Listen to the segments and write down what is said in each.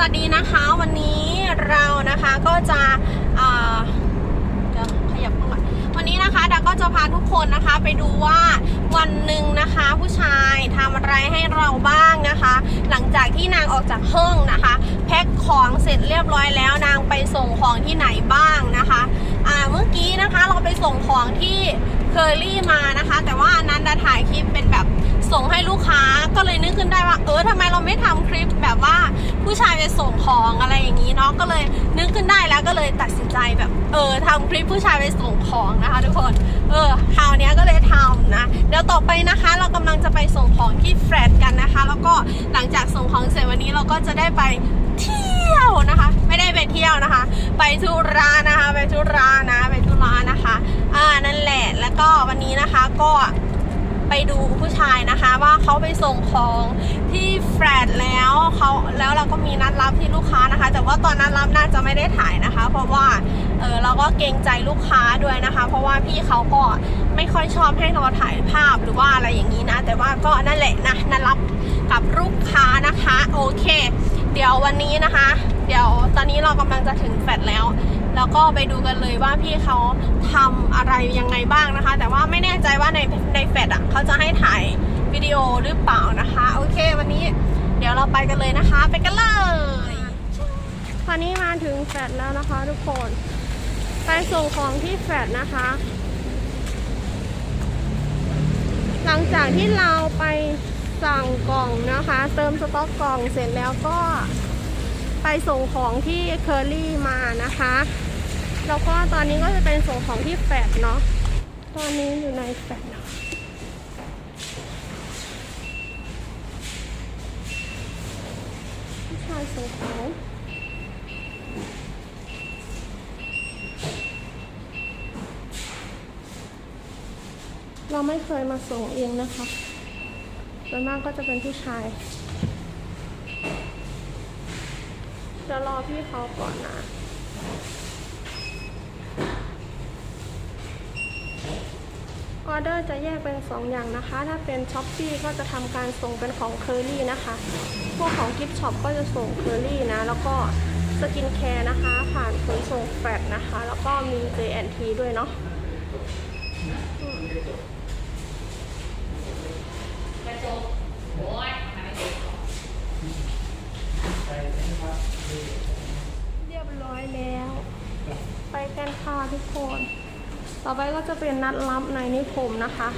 วัสดีนะคะวันนี้เรานะคะก็จะเดี๋ยวขยับเข้ามาวันนี้นะคะดาก็จะพาทุกคนนะคะไปดูว่าวันหนึ่งนะคะ ผู้ชายทำอะไรให้เราบ้างนะคะ หลังจากที่นางออกจากห้องนะคะ แพ็คของเสร็จเรียบร้อยแล้วนางไปส่งของที่ไหนบ้างนะคะอ่าเมื่อกี้นะคะเราไปส่งของที่เคอรี่มานะคะ แต่ว่าอันนั้นดาถ่ายคลิปเป็นแบบ ส่งให้ลูกค้าก็เลยนึกขึ้นได้ว่า เออทำไมเราไม่ทำคลิปแบบว่าผู้ชายไปส่งของอะไรอย่างนี้เนาะก็เลยนึกขึ้นได้แล้วก็เลยตัดสินใจแบบ เออทำคลิปผู้ชายไปส่งของนะคะ ทุกคน เออคราวนี้ก็เลยทำนะเดี๋ยวต่อไปนะคะ เรากำลังจะไปส่งของที่แฟลตกันนะคะ แล้วก็หลังจากส่งของเสร็จวันนี้เราก็จะได้ไปเที่ยวนะคะ ไม่ได้ไปเที่ยวนะคะ ไปธุระนะคะ ไปธุระนะ ไปธุระนะคะ อ่านั่นแหละแล้วก็วันนี้นะคะก็ ไปดูผู้ชายนะคะว่าเขาไปส่งของที่แฟลตแล้วเขาแล้วเราก็มีนัดรับที่ลูกค้านะคะ แต่ว่าตอนนัดรับน่าจะไม่ได้ถ่ายนะคะ เพราะว่าเออเราก็เกรงใจลูกค้าด้วยนะคะ เพราะว่าพี่เขาก็ไม่ค่อยชอบให้เราถ่ายภาพหรือว่าอะไรอย่างนี้นะ แต่ว่าก็นั่นแหละนะนัดรับกับลูกค้านะคะ โอเค เดี๋ยววันนี้นะคะ เดี๋ยวตอนนี้เรากำลังจะถึงแฟลตแล้ว แล้วก็ไปดูกันเลยว่าพี่เขาทำอะไรยังไงบ้างนะคะ แต่ว่าไม่แน่ใจว่าในในแฟลตอะเขาจะให้ถ่ายวิดีโอหรือเปล่านะคะ โอเค วันนี้เดี๋ยวเราไปกันเลยนะคะ ไปกันเลยตอนนี้มาถึงแฟลตแล้วนะคะ ทุกคน ไปส่งของที่แฟลตนะคะ หลังจากที่เราไปสั่งกล่องนะคะ เติมสต็อกกล่องเสร็จแล้วก็ ไปส่งของที่เคอรี่มานะคะ แล้วก็ตอนนี้ก็จะเป็นส่งของที่แฟดเนาะ ตอนนี้อยู่ในแฟดเนาะผู้ชายส่งของเราไม่เคยมาส่งเองนะคะส่วนมากก็จะเป็นผู้ชาย จะรอพี่เขาก่อนนะออเดอร์จะแยกเป็น 2 อย่างนะคะ ถ้าเป็นช้อปปีก็จะทำการส่งเป็นของเคอรี่นะคะ พวกของกิฟช็อปก็จะส่งเคอรี่นะ แล้วก็สกินแคร์นะคะ ผ่านขนส่งแฟลตนะคะ แล้วก็มี JNT ด้วยเนาะอืมเรียบร้อยแล้ว ไปกันค่ะทุกคน ต่อไปก็จะเป็นนัดรับในนิคมนะคะ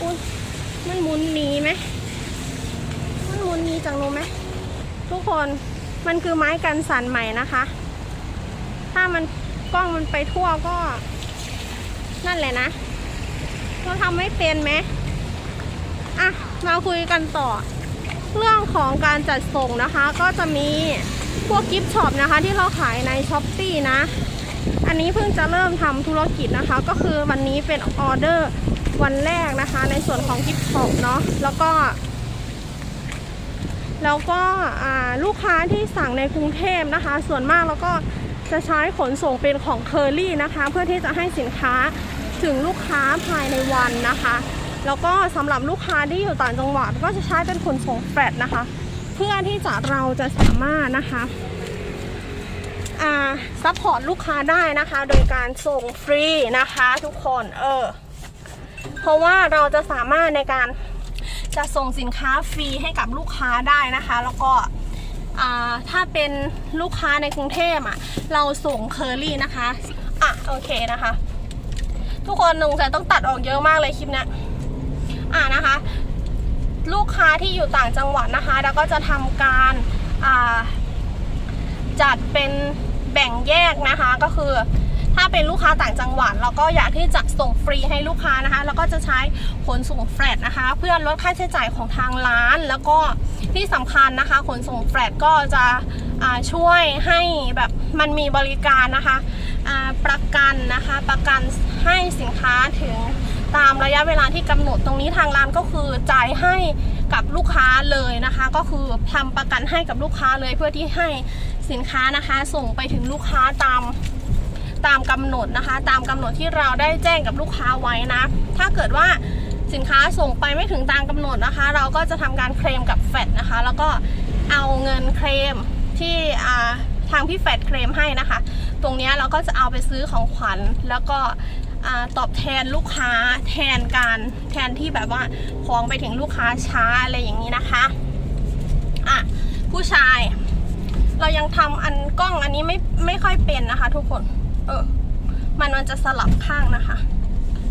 อุ้ยมันมุนนีไหมมันมุนนีจังรู้ไหม ทุกคนมันคือไม้กันสั่นใหม่นะคะ ถ้ามันกล้องมันไปทั่วก็ นั่นแหละนะเราทำไม่เป็นไหมอะมาคุยกันต่อ เรื่องของการจัดส่งนะคะ ก็จะมีพวกกิฟต์ช็อปนะคะ ที่เราขายในช้อปปีนะ อันนี้เพิ่งจะเริ่มทำธุรกิจนะคะ ก็คือวันนี้เป็นออเดอร์วันแรกนะคะ ในส่วนของกิฟต์ช็อปเนาะแล้วก็แล้วก็ลูกค้าที่สั่งในกรุงเทพนะคะ ส่วนมากแล้วก็จะใช้ขนส่งเป็นของเคอรี่นะคะ เพื่อที่จะให้สินค้า ถึงลูกค้าภายในวันนะคะ แล้วก็สำหรับลูกค้าที่อยู่ต่างจังหวัดก็จะใช้เป็นขนส่งแฟลตนะคะ เพื่อที่จะเราจะสามารถนะคะอ่าซัพพอร์ตลูกค้าได้นะคะ โดยการส่งฟรีนะคะทุกคนเออเพราะว่าเราจะสามารถในการจะส่งสินค้าฟรีให้กับลูกค้าได้นะคะ แล้วก็อ่าถ้าเป็นลูกค้าในกรุงเทพอะ เราส่งเคอรี่นะคะ อะ โอเคนะคะ ทุกคนหนึ่งแต่ต้องตัดออกเยอะมากเลยคลิปนี้อ่านะคะ ลูกค้าที่อยู่ต่างจังหวัดนะคะแล้วก็จะทำการจัดเป็นแบ่งแยกนะคะก็คือ ถ้าเป็นลูกค้าต่างจังหวัดเราก็อยากที่จะส่งฟรีให้ลูกค้านะคะ แล้วก็จะใช้ขนส่งแฟลตนะคะ เพื่อลดค่าใช้จ่ายของทางร้าน แล้วก็ที่สำคัญนะคะ ขนส่งแฟลตก็จะช่วยให้แบบมันมีบริการนะคะประกันนะคะประกันให้สินค้าถึงตามระยะเวลาที่กำหนดตรงนี้ทางร้านก็คือจ่ายให้กับลูกค้าเลยนะคะ ก็คือทำประกันให้กับลูกค้าเลยเพื่อที่ให้สินค้านะคะ ส่งไปถึงลูกค้าตาม ตามกำหนดนะคะ ตามกำหนดที่เราได้แจ้งกับลูกค้าไว้นะ ถ้าเกิดว่าสินค้าส่งไปไม่ถึงตามกำหนดนะคะ เราก็จะทำการเคลมกับแฟดนะคะ แล้วก็เอาเงินเคลมที่ทางพี่แฟดเคลมให้นะคะ ตรงนี้เราก็จะเอาไปซื้อของขวัญแล้วก็ตอบแทนลูกค้าแทนการแทนที่แบบว่าของไปถึงลูกค้าช้าอะไรอย่างนี้นะคะอะผู้ชาย เรายังทำอันกล้องอันนี้ไม่ไม่ค่อยเป็นนะคะทุกคน เออ มันมันจะสลับข้างนะคะ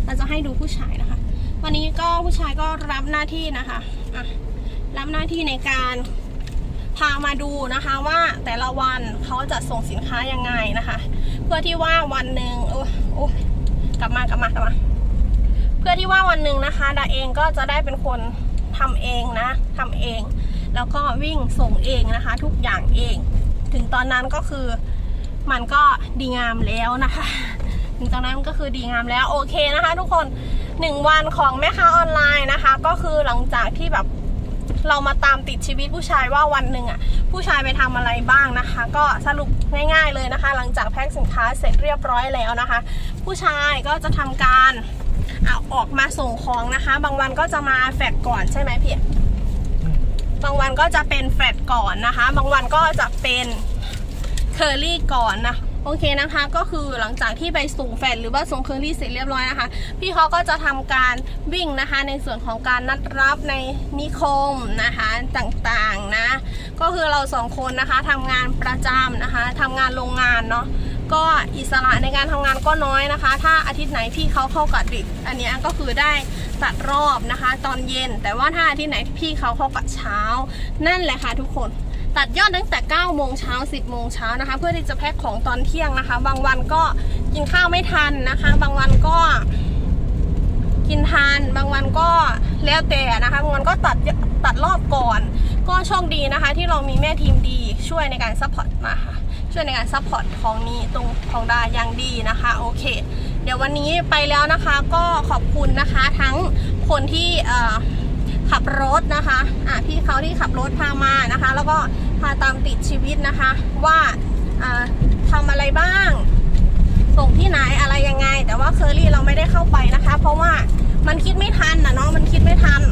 เราจะให้ดูผู้ชายนะคะ วันนี้ก็ผู้ชายก็รับหน้าที่นะคะอะรับหน้าที่ในการพามาดูนะคะว่าแต่ละวันเขาจะส่งสินค้ายังไงนะคะ เพื่อที่ว่าวันหนึ่งโอ้โอ้กลับมากลับมากลับมา เพื่อที่ว่าวันหนึ่งนะคะดาเองก็จะได้เป็นคนทำเองนะทำเอง แล้วก็วิ่งส่งเองนะคะ ทุกอย่างเอง ถึงตอนนั้นก็คือ มันก็ดีงามแล้วนะคะถึงตอนนั้นก็คือดีงามแล้วโอเคนะคะ ทุกคนหนึ่งวันของแม่ค้าออนไลน์นะคะ ก็คือหลังจากที่แบบเรามาตามติดชีวิตผู้ชายว่าวันหนึ่งอะผู้ชายไปทำอะไรบ้างนะคะ ก็สรุปง่ายๆเลยนะคะ หลังจากแพ็คสินค้าเสร็จเรียบร้อยแล้วนะคะ ผู้ชายก็จะทำการเอาออกมาส่งของนะคะ บางวันก็จะมาแฟกก่อนใช่ไหมพี่บางวันก็จะเป็นแฟลตก่อนนะคะ บางวันก็จะเป็น เคอรี่ก่อนนะโอเคนะคะก็คือหลังจากที่ไปส่งแฟลตหรือว่าส่งเคอรี่เสร็จเรียบร้อยนะคะ พี่เขาก็จะทำการวิ่งนะคะ ในส่วนของการนัดรับในนิคมนะคะต่างๆนะ ก็คือเราสองคนนะคะทำงานประจำนะคะทำงานโรงงานเนาะก็อิสระในการทำงานก็น้อยนะคะ ถ้าอาทิตย์ไหนพี่เขาเข้ากะดึก อันนี้ก็คือได้ตัดรอบนะคะ ตอนเย็น แต่ว่าถ้าอาทิตย์ไหนพี่เขาเข้ากะเช้า นั่นแหละค่ะทุกคน ตัดยอดตั้งแต่9โมงเช้า10โมงเช้านะคะ เพื่อที่จะแพ็คของตอนเที่ยงนะคะ บางวันก็กินข้าวไม่ทันนะคะ บางวันก็กินทานบางวันก็แล้วแต่นะคะบางวันก็ตัดตัดรอบก่อน ก็โชคดีนะคะ ที่เรามีแม่ทีมดีช่วยในการซัพพอร์ตมาค่ะช่วยในการซัพพอร์ตของนี้ตรงของดาอย่างดีนะคะโอเค เดี๋ยววันนี้ไปแล้วนะคะก็ขอบคุณนะคะทั้งคนที่ขับรถนะคะอะพี่เขาที่ขับรถพามานะคะ แล้วก็ พาตามติดชีวิตนะคะ ว่าทำอะไรบ้าง ส่งที่ไหนอะไรยังไง แต่ว่าเคอรี่เราไม่ได้เข้าไปนะคะ เพราะว่ามันคิดไม่ทันนะเนาะมันคิดไม่ทัน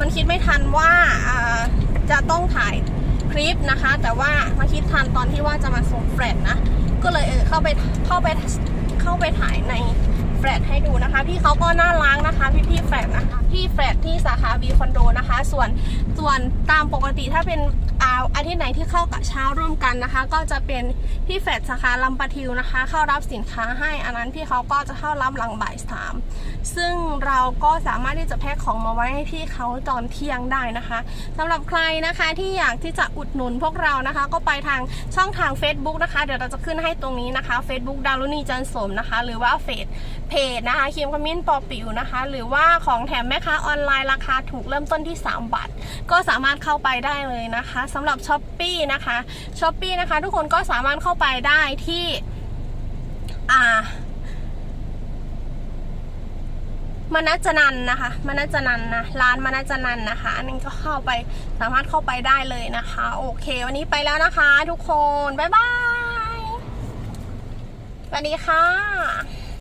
มันคิดไม่ทันว่าจะต้องถ่ายคลิปนะคะ แต่ว่ามาคิดทันตอนที่ว่าจะมาส่งแฟลตนะ ก็เลยเออเข้าไปเข้าไปเข้าไปถ่ายในแฟลตให้ดูนะคะ พี่เขาก็น่ารักนะคะ พี่พี่แฟลตนะคะพี่แฟลตที่สาขาบีคอนโดนะคะ ส่วนส่วนตามปกติถ้าเป็น อาอาทิตย์ไหนที่เข้ากับเช้าร่วมกันนะคะ ก็จะเป็นพี่แฟลตสาขาลำปะทิวนะคะ เข้ารับสินค้าให้อันนั้นพี่เขาก็จะเข้ารับหลังบ่ายสามซึ่งเราก็สามารถที่จะแพ็คของมาไว้ให้พี่เขาตอนเที่ยงได้นะคะสำหรับใครนะคะที่อยากที่จะอุดหนุนพวกเรานะคะ ก็ไปทางช่องทาง Facebook นะคะ เดี๋ยวเราจะขึ้นให้ตรงนี้นะคะ Facebook ดารุณีจันสมนะคะ หรือว่าเฟซเพจนะคะคิมคอมมินปอปิวนะคะ หรือว่าของแถมแม่ค้าออนไลน์ราคาถูกเริ่มต้นที่ 3 บาทก็สามารถเข้าไปได้เลยนะคะสำหรับช้อปปีนะคะช้อปปีนะคะ ทุกคนก็สามารถเข้าไปได้ที่อ่ามนัจนันนะคะมนัจนันนะร้านมนัจนันนะคะ อันนี้ก็เข้าไปสามารถเข้าไปได้เลยนะคะ โอเค วันนี้ไปแล้วนะคะ ทุกคน บ๊ายบายสวัสดีค่ะ